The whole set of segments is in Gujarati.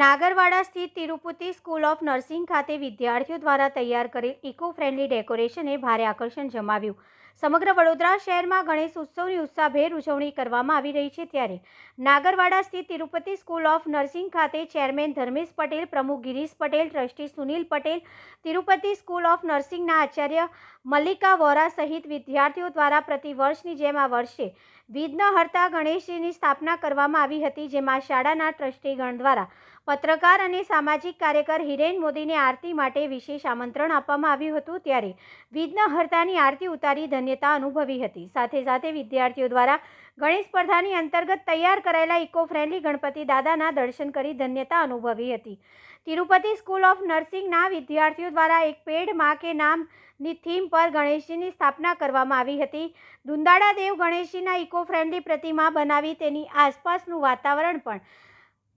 નાગરવાડા સ્થિત તિરુપતિ સ્કૂલ ઓફ નર્સિંગ ખાતે વિદ્યાર્થીઓ દ્વારા તૈયાર કરેલ ઇકો ફ્રેન્ડલી ડેકોરેશને ભારે આકર્ષણ જમાવ્યું. સમગ્ર વડોદરા શહેરમાં ગણેશ ઉત્સવની ઉત્સાહભેર ઉજવણી કરવામાં આવી રહી છે ત્યારે નાગરવાડા સ્થિત તિરુપતિ સ્કૂલ ઓફ નર્સિંગ ખાતે ચેરમેન ધર્મેશ પટેલ, પ્રમુખ Girish Patel, trustee Sunil Patel, Tirupati school of નર્સિંગના આચાર્ય મલ્લિકા વોરા સહિત વિદ્યાર્થીઓ દ્વારા પ્રતિવર્ષની જેમ આ વર્ષે વિઘ્ન હર્તા ગણેશજીની સ્થાપના કરવામાં આવી હતી, જેમાં શાળાના ટ્રસ્ટીગણ દ્વારા પત્રકાર અને સામાજિક કાર્યકર હિરેન મોદીને આરતી માટે વિશેષ આમંત્રણ આપવામાં આવ્યું હતું. ત્યારે વિઘ્ન હર્તાની આરતી ઉતારી ધન્યતા અનુભવી હતી. સાથે સાથે વિદ્યાર્થીઓ દ્વારા ગણેશ સ્પર્ધાની અંતર્ગત તૈયાર કરાયેલા ઇકો ફ્રેન્ડલી ગણપતિ દાદાના દર્શન કરી ધન્યતા અનુભવી હતી. તિરુપતિ સ્કૂલ ઓફ નર્સિંગના વિદ્યાર્થીઓ દ્વારા એક પેડ મા કે નામની થીમ પર ગણેશજીની સ્થાપના કરવામાં આવી હતી. દુંદાળા દેવ ગણેશજીના ઇકો ફ્રેન્ડલી પ્રતિમા બનાવી તેની આસપાસનું વાતાવરણ પણ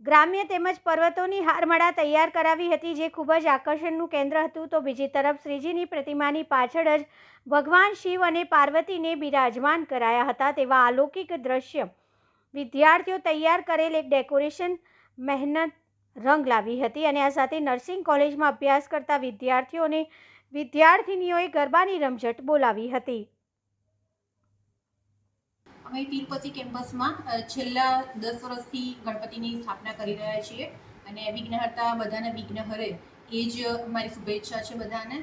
ગ્રામ્ય તેમજ પર્વતોની હારમાળા તૈયાર કરાવી હતી, જે ખૂબ જ આકર્ષણનું કેન્દ્ર હતું. તો બીજી તરફ શ્રીજીની પ્રતિમાની પાછળ જ ભગવાન શિવ અને પાર્વતીને બિરાજમાન કરાયા હતા તેવા અલૌકિક દ્રશ્ય. વિદ્યાર્થીઓ તૈયાર કરેલ એક ડેકોરેશન મહેનત રંગ લાવી હતી અને આ સાથે નર્સિંગ કોલેજમાં અભ્યાસ કરતા વિદ્યાર્થીઓને વિદ્યાર્થિનીઓએ ગરબાની રમઝટ બોલાવી હતી. અમે તિરુપતિ કેમ્પસમાં છેલ્લા દસ વર્ષથી ગણપતિની સ્થાપના કરી રહ્યા છીએ અને વિઘ્નહર્તા બધાને વિઘ્ન હરે એ જ અમારી શુભેચ્છા છે બધાને.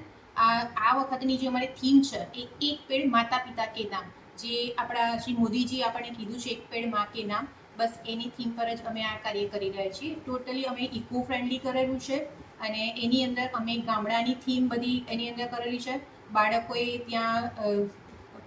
આ આ વખતની જે અમારી થીમ છે એ એક પેડ માતા પિતા કે નામ. જે આપણા શ્રી મોદીજી આપણને કીધું છે એક પેડમાં કે નામ. બસ એની થીમ પર જ અમે આ કાર્ય કરી રહ્યા છીએ. ટોટલી અમે ઇકો ફ્રેન્ડલી કરેલું છે અને એની અંદર અમે ગામડાની થીમ બધી એની અંદર કરેલી છે. બાળકોએ ત્યાં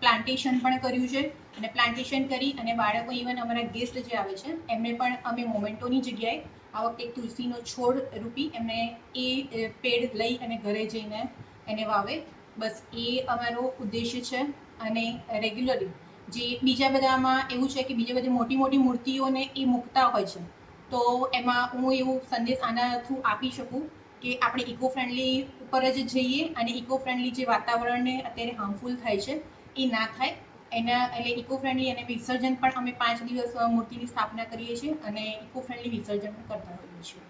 પ્લાન્ટેશન પણ કર્યું છે. અને પ્લાન્ટેશન કરી અને બાળકો ઇવન અમારા ગેસ્ટ જે આવે છે, એમને પણ અમે મોમેન્ટોની જગ્યાએ આ વખતે એક તુલસીનો છોડ રૂપી એમને એ પેડ લઈ અને ઘરે જઈને એને વાવે. બસ એ અમારો ઉદ્દેશ્ય છે અને રેગ્યુલરલી જે બીજા બધામાં એવું છે કે બીજી બધી મોટી મોટી મૂર્તિઓને એ મૂકતા હોય છે, તો એમાં હું એવું સંદેશ આના થ્રુ આપી શકું કે આપણે ઇકો ફ્રેન્ડલી ઉપર જ જઈએ અને ઇકો ફ્રેન્ડલી જે વાતાવરણને અત્યારે હાર્મફુલ થાય છે એ ના થાય. એના એટલે ઇકો ફ્રેન્ડલી અને વિસર્જન પણ અમે પાંચ દિવસ મૂર્તિની સ્થાપના કરીએ છીએ અને ઇકો ફ્રેન્ડલી વિસર્જન પણ કરતા હોઈએ છીએ.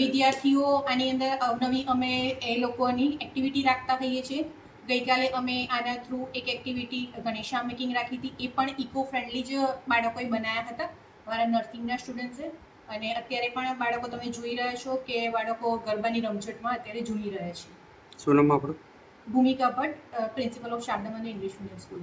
વિદ્યાર્થીઓ આની અંદર અવનવી અમે એ લોકોની એક્ટિવિટી રાખતા હોઈએ છીએ. ગઈકાલે અમે આના થ્રુ એક એક્ટિવિટી ગણેશા મેકિંગ રાખી હતી. એ પણ ઇકો ફ્રેન્ડલી જ બાળકોએ બનાવ્યા હતા. મારા નર્સિંગના સ્ટુડન્ટ્સે અને અત્યારે પણ બાળકો તમે જોઈ રહ્યા છો કે બાળકો ગરબાની રમઝટમાં અત્યારે ઝૂલી રહ્યા છે. શું નામ આપણું Bhumika Bhatt principal of Sandamani English medium school